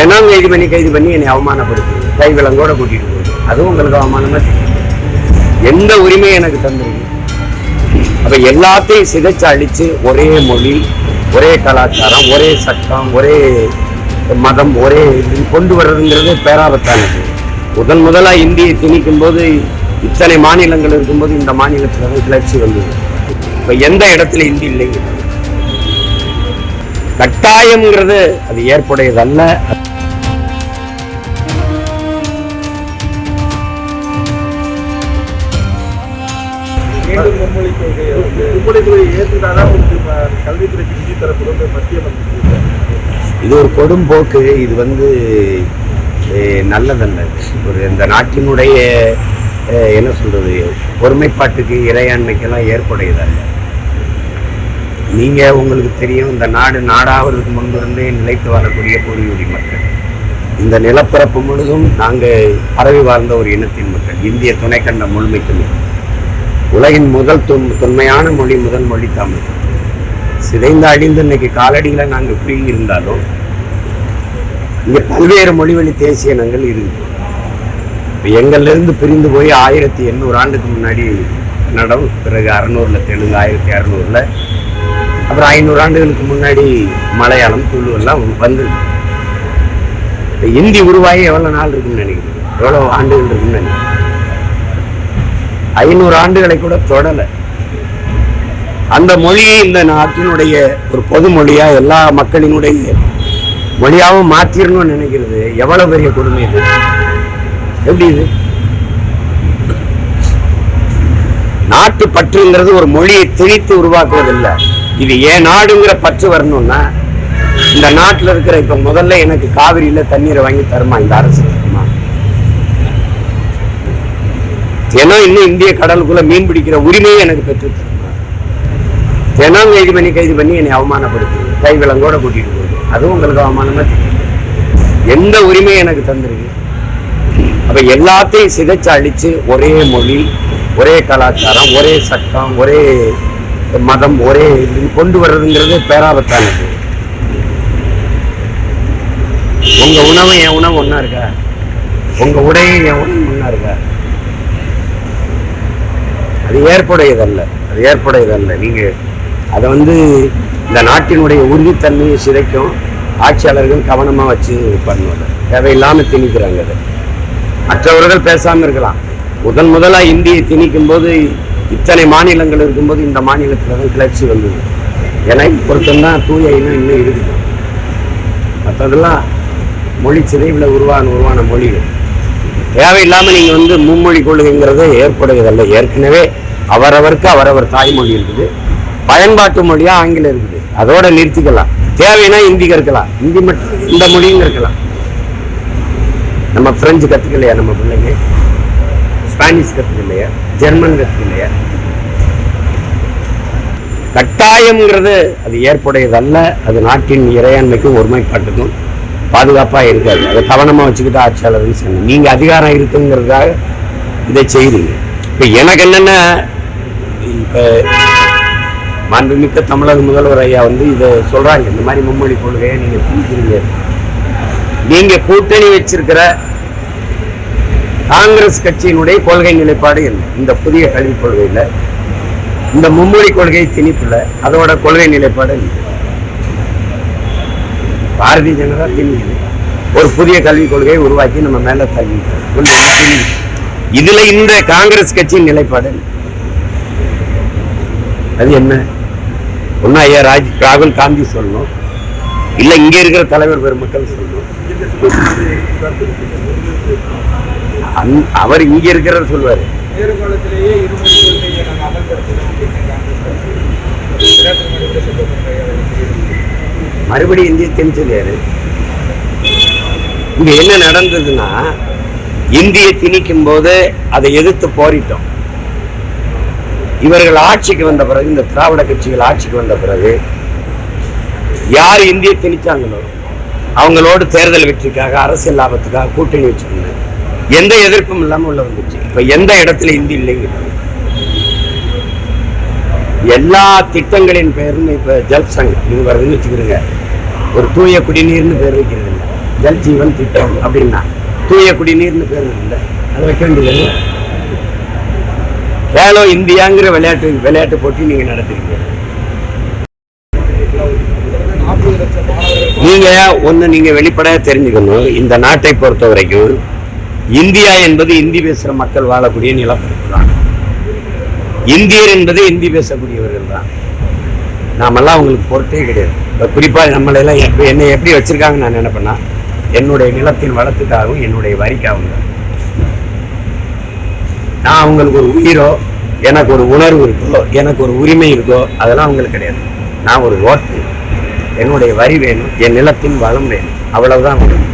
தினம் கைது பண்ணி கைது பண்ணி என்னை அவமானப்படுத்துது கை விலங்கோட கூட்டிட்டு போகுது அதுவும் உங்களுக்கு அவமானமா எந்த உரிமையும் எனக்கு தந்துருக்கு. அப்ப எல்லாத்தையும் சிதைச்சு அழிச்சு ஒரே மொழி ஒரே கலாச்சாரம் ஒரே சட்டம் ஒரே மதம் ஒரே இது கொண்டு வர்றதுங்கிறது பேராபத்தானது முதன் முதலா இந்தியை திணிக்கும் போது இத்தனை மாநிலங்கள் இருக்கும்போது இந்த மாநிலத்துல கிளர்ச்சி வந்தது. இப்ப எந்த இடத்துல இந்தி இல்லைங்க? கட்டாயம்ங்கிறது அது ஏற்புடையதல்ல. மீண்டும் மும்மொழி கொள்கையை வந்து மும்மொழி கொள்கையை ஏற்றுட்டாதான் வந்து ம- கல்வித்துறைக்கு நிதி தரப்படும் மத்திய மந்திரி இது ஒரு கொடும்போக்கு இது வந்து நல்லதல்ல. ஒரு இந்த நாட்டினுடைய என்ன சொல்றது ஒருமைப்பாட்டுக்கு இறையாண்மைக்கெல்லாம் ஏற்புடையதல்ல. நீங்க உங்களுக்கு தெரியும் இந்த நாடு நாடாவதுக்கு முன்பிருந்தே நிலைத்து வரக்கூடிய பூர்வீகுடி மக்கள். இந்த நிலப்பரப்பு முழுதும் நாங்க பரவி வாழ்ந்த ஒரு இனத்தின் மக்கள். இந்திய துணைக்கண்ட முழுமைக்கு உலகின் முதல் தொன் தொன்மையான மொழி முதல் மொழி தமிழ். சிதைந்து அழிந்து இன்னைக்கு காலடியில நாங்கள் குறுகி இருந்தாலும் இங்கே பல்வேறு மொழிவழி தேசிய இனங்கள் இருக்கு. இப்ப எங்கள்லேருந்து பிரிந்து போய் ஆயிரத்தி எண்ணூறு ஆண்டுக்கு முன்னாடி நடவு பிறகு அறநூறுல தெலுங்கு ஆயிரத்தி அறநூறில் அப்புறம் ஐநூறு ஆண்டுகளுக்கு முன்னாடி மலையாளம் துளு எல்லாம் வந்துருக்கு. இப்போ இந்தி உருவாகி எவ்வளவு நாள் இருக்குன்னு நினைக்கிறேன் எவ்வளவு ஆண்டுகள் இருக்குன்னு நினைக்கிறேன் ஐநூறு ஆண்டுகளை கூட தொடலை. அந்த மொழியை இந்த நாட்டினுடைய ஒரு பொது மொழியா எல்லா மக்களினுடைய மொழியாவும் மாற்றிடணும்னு நினைக்கிறது. எவ்வளவு பெரிய கொடுமை இது? எப்படி இது? நாட்டு பற்றுங்கிறது ஒரு மொழியை திணித்து உருவாக்குவதில்லை. இது ஏன் நாடுங்கிற பற்று வரணும்னா இந்த நாட்டுல இருக்கிற இப்ப முதல்ல எனக்கு காவிரியில தண்ணீரை வாங்கி தருமா இந்த அரசு தருமா தினம் இன்னும் இந்திய கடலுக்குள்ள மீன் பிடிக்கிற உரிமையை எனக்கு பெற்று தினம் கைது பண்ணி கைது பண்ணி என்னை அவமானப்படுத்துது. கை விலங்கோட கூட்டிட்டு போகுது. அதுவும் உங்களுக்கு அவமானமா எந்த உரிமையும் எனக்கு தந்திருக்கு? அப்ப எல்லாத்தையும் சிதைச்சு அழிச்சு ஒரே மொழி ஒரே கலாச்சாரம் ஒரே சட்டம் ஒரே மதம் ஒரே கொண்டு வர்றதுங்கிறது பேராபத்தானது. உங்க உணவு என் உணவு ஒன்னா இருக்கா? உங்க உடையும் என் உணவு ஒன்னா இருக்கா? அது ஏற்புடையதல்ல. அது ஏற்புடையதல்ல. நீங்கள் அதை வந்து இந்த நாட்டினுடைய உறுதித்தன்மையை சிதைக்கும் ஆட்சியாளர்கள் கவனமாக வச்சு பண்ணுவாங்க தேவையில்லாமல் திணிக்கிறாங்க அதை. மற்றவர்கள் பேசாமல் இருக்கலாம். முதன் முதலாக இந்தியை திணிக்கும் போது இத்தனை மாநிலங்கள் இருக்கும்போது இந்த மாநிலத்தில் தான் கிளர்ச்சி வந்தது. ஏன்னா பொருத்தம்தான் தூய இனம் இன்னும் இருக்குது. மற்றதெல்லாம் மொழி சிதைவில் உருவான உருவான மொழிகள். தேவையில்லாம நீங்க வந்து மும்மொழி கொள்கைங்கிறது ஏற்புடையதல்ல ஏற்கனவே அவரவருக்கு அவரவர் தாய்மொழி இருக்குது. பயன்பாட்டு மொழியா ஆங்கிலம் இருக்குது. அதோட நிறுத்திக்கலாம். தேவைன்னா ஹிந்தி கற்கலாம் ஹிந்தி மட்டும் இந்த மொழியும் கற்கலாம் நம்ம பிரெஞ்சு கத்துக்கலையா நம்ம பிள்ளைங்க? ஸ்பானிஷ் கற்றுக்கலையா ஜெர்மன் கற்றுக்கலையா கட்டாயம்ங்கிறது அது ஏற்புடையதல்ல. அது நாட்டின் இறையாண்மைக்கும் ஒருமைப்பாட்டுக்கும் பாதுகாப்பா இருக்காது. அதை கவனமா வச்சுக்கிட்டு ஆட்சியாளர்னு சொன்னீங்க நீங்க அதிகாரம் இருக்குங்கிறதுக்காக இதை செய்கிறீங்க இப்ப எனக்கு என்னன்னா இப்போ மாண்புமிக்க தமிழக முதல்வர் ஐயா வந்து இதை சொல்றாங்க. இந்த மாதிரி மும்மொழி கொள்கையை நீங்க திணிக்கிறீங்க நீங்க கூட்டணி வச்சிருக்கிற காங்கிரஸ் கட்சியினுடைய கொள்கை நிலைப்பாடு என்ன? இந்த புதிய கல்விக் கொள்கையில இந்த மும்மொழி கொள்கை திணிப்புல அதோட கொள்கை நிலைப்பாடு என்ன? பாரதிய ஜனதா திணிக்குது ஒரு புதிய கல்விக் கொள்கையை உருவாக்கி நம்ம மேல தள்ளி இதுல இந்த காங்கிரஸ் கட்சியின் நிலைப்பாடு அது என்ன? ஒண்ணு ஐயா ராஜ் ராகுல் காந்தி சொல்லணும். இல்ல இங்க இருக்கிற தலைவர் பெருமக்கள் சொல்லணும். அந்- அவர் இங்க இருக்கிறவர் சொல்லுவாரு மறுபடியும் இந்திய திணிச்சது யாரு இங்க என்ன நடந்ததுன்னா இந்தியை திணிக்கும் போது அதை எதிர்த்து போரிட்டோம். இவர்கள் ஆட்சிக்கு வந்த பிறகு இந்த திராவிட கட்சிகள் ஆட்சிக்கு வந்த பிறகு யார் இந்திய திணிச்சாங்களோ அவங்களோடு தேர்தல் வெற்றிக்காக அரசியல் லாபத்துக்காக கூட்டணி வச்சிருந்தாங்க எந்த எதிர்ப்பும் இல்லாமல் உள்ள வந்துச்சு. இப்ப எந்த இடத்துல இந்தி இல்லைங்க? எல்லா திட்டங்களின் பெயரும் இப்ப ஜல் சங் இது வருதுன்னு வச்சுக்கிறோங்க ஒரு தூய குடிநீர்னு பேர் வைக்கிறது இல்லை. ஜல் ஜீவன் திட்டம் அப்படின்னா தூய குடிநீர்னு பேர் இல்லை. அதை வைக்க வேண்டியது கேலோ இந்தியாங்கிற விளையாட்டு விளையாட்டு போட்டி நீங்க நடத்துறீங்க. நீங்க ஒண்ணு நீங்க வெளிப்படையா தெரிஞ்சுக்கணும். இந்த நாட்டை பொறுத்த வரைக்கும் இந்தியா என்பது இந்தி பேசுற மக்கள் வாழக்கூடிய நிலப்பரப்பு தான். இந்தியர் என்பது இந்தி பேசக்கூடியவர்கள் தான். நாமெல்லாம் அவங்களுக்கு பொருட்டே கிடையாது. இப்போ குறிப்பா நம்மளெல்லாம் எப்படி என்னை எப்படி வச்சிருக்காங்க நான் நினைப்பேன்னா என்னுடைய நிலத்தின் வளத்துக்காகவும் என்னுடைய வரிக்காகவும் தான். நான் அவங்களுக்கு ஒரு உயிரோ எனக்கு ஒரு உணர்வு இருக்கோ எனக்கு ஒரு உரிமை இருக்கோ அதெல்லாம் அவங்களுக்கு கிடையாது. நான் ஒரு ஓட்டு என்னுடைய வரி வேணும் என் நிலத்தின் வளம் வேணும். அவ்வளவுதான். அவங்களுக்கு